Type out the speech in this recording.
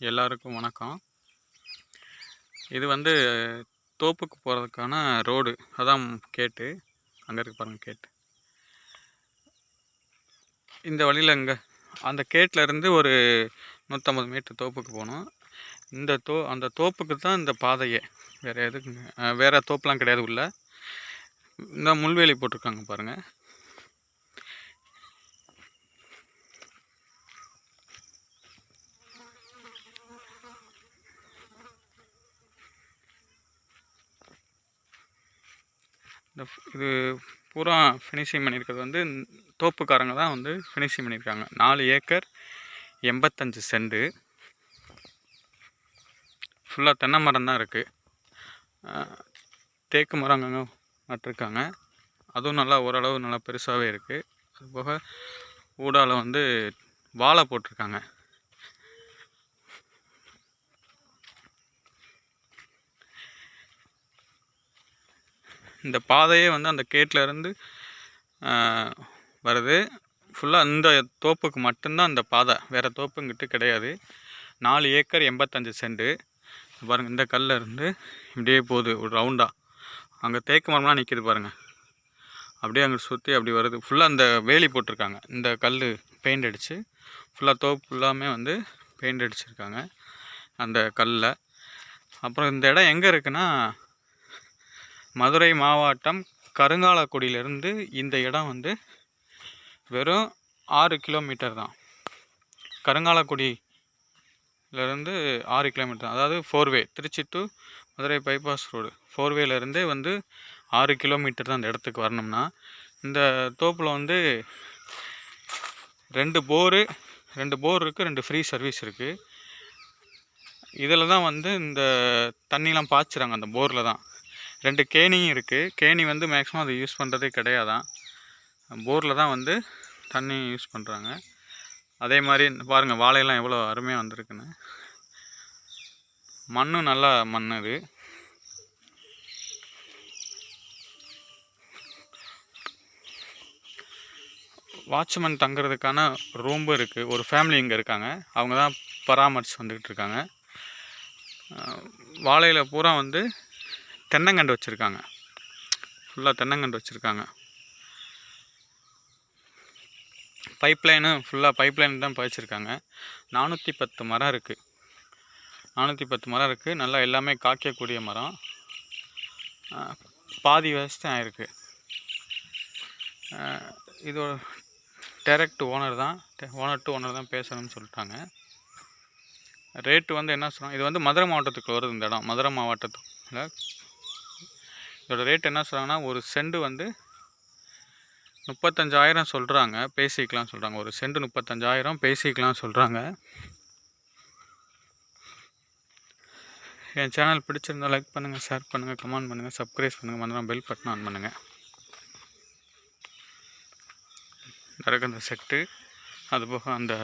எல்லாருக்கும் வணக்கம். இது வந்து தோப்புக்கு போகிறதுக்கான ரோடு. அதான் கேட்டு. அங்கே இருக்கு பாருங்கள் கேட்டு. இந்த வழியில் இங்கே அந்த கேட்டில் இருந்து ஒரு நூற்றம்பது மீட்டர் தோப்புக்கு போகணும் இந்த தோ அந்த தோப்புக்கு தான் இந்த பாதையே. வேறு எதுக்கு வேறு தோப்புலாம் கிடையாது உள்ள. இந்த முள்வேலி போட்டிருக்காங்க பாருங்கள் இந்த இது பூரா ஃபினிஷிங் பண்ணியிருக்கிறது வந்து தோப்புக்காரங்க தான் வந்து ஃபினிஷிங் பண்ணியிருக்காங்க. நாலு ஏக்கர் எண்பத்தஞ்சு செண்டு ஃபுல்லாக தென்னை மரம் தான் இருக்குது தேக்கு மரம் அங்கங்கே நட்டிருக்காங்க. அதுவும் நல்லா ஓரளவு நல்லா பெருசாகவே இருக்குது அதுபோக ஊடாவில் வந்து வாழை போட்டிருக்காங்க. இந்த பாதையே வந்து அந்த கேட்டிலேருந்து வருது. ஃபுல்லாக இந்த தோப்புக்கு மட்டும்தான் அந்த பாதை. வேறு தோப்புங்கிட்டு கிடையாது. நாலு ஏக்கர் எண்பத்தஞ்சு சென்ட்டு பாருங்கள் இந்த கல்லில் இருந்து இப்படியே போகுது ஒரு ரவுண்டாக அங்கே தேக்கு மரம்லாம் நிற்கிது பாருங்கள் அப்படியே அங்கே சுற்றி அப்படி வருது. ஃபுல்லாக அந்த வேலி போட்டிருக்காங்க. இந்த கல் பெயிண்ட் அடித்து ஃபுல்லாக தோப்பு ஃபுல்லாமே வந்து பெயிண்ட் அடிச்சிருக்காங்க அந்த கல்லில் அப்புறம் இந்த இடம் எங்கே இருக்குன்னா மதுரை மாவட்டம் கருங்காலக்குடியிலேருந்து இந்த இடம் வந்து வெறும் ஆறு கிலோமீட்டர் தான். கருங்காலக்குடியிலேருந்து ஆறு கிலோமீட்டர் தான். அதாவது four way Trichy to Madurai bypass road ஃபோர்வேலேருந்தே வந்து ஆறு கிலோமீட்டர் தான் அந்த இடத்துக்கு வரணும்னா. இந்த தோப்பில் வந்து ரெண்டு போரு ரெண்டு போர் இருக்குது ரெண்டு ஃப்ரீ சர்வீஸ் இருக்குது இதில் தான் வந்து இந்த தண்ணிலாம் பாய்ச்சுறாங்க அந்த போரில் தான். ரெண்டு கேணியும் இருக்குது கேணி வந்து மேக்ஸிமம் அதை யூஸ் பண்ணுறதே கிடையாதான். போரில் தான் வந்து தண்ணி யூஸ் பண்ணுறாங்க அதே மாதிரி பாருங்கள் வாழையெல்லாம் எவ்வளோ அருமையாக வந்திருக்குன்னு. மண்ணும் நல்லா மண் இது வாட்ச்மேன் தங்குறதுக்கான ரூம்பும் இருக்குது ஒரு ஃபேமிலி இங்கே இருக்காங்க. அவங்க தான் பராமரித்து வந்துக்கிட்டு இருக்காங்க. வாழையில் பூரா வந்து தென்னங்கண்டு வச்சுருக்காங்க. ஃபுல்லாக தென்னங்கண்டு வச்சுருக்காங்க. பைப்லைனும் ஃபுல்லாக பைப்லைன் தான் பாய்ச்சிருக்காங்க. நானூற்றி பத்து மரம் இருக்குது நானூற்றி பத்து மரம் இருக்குது நல்லா எல்லாமே காய்க்கக்கூடிய மரம். பாதி வருஷம் ஆயிருக்கு. இதோட டேரக்ட் ஓனர் தான். ஓனர் டு ஓனர் தான் பேசணும்னு சொல்லிட்டாங்க. ரேட்டு வந்து என்ன சொல்கிறோம் இது வந்து மதுரை மாவட்டத்துக்கு வருது இந்த இடம். மதுரை மாவட்டத்தில் இதோட ரேட் என்ன சொல்கிறாங்கன்னா ஒரு செண்டு வந்து முப்பத்தஞ்சாயிரம் சொல்கிறாங்க பேசிக்கலாம் சொல்கிறாங்க ஒரு செண்டு முப்பத்தஞ்சாயிரம் பேசிக்கலாம் சொல்கிறாங்க என் சேனல் பிடிச்சிருந்தா லைக் பண்ணுங்கள் ஷேர் பண்ணுங்கள் கமெண்ட் பண்ணுங்கள் சப்ஸ்கிரைப் பண்ணுங்கள் மந்திரம் பெல் பட்டன் ஆன் பண்ணுங்கள் நடக்க செட்டு அதுபோக அந்த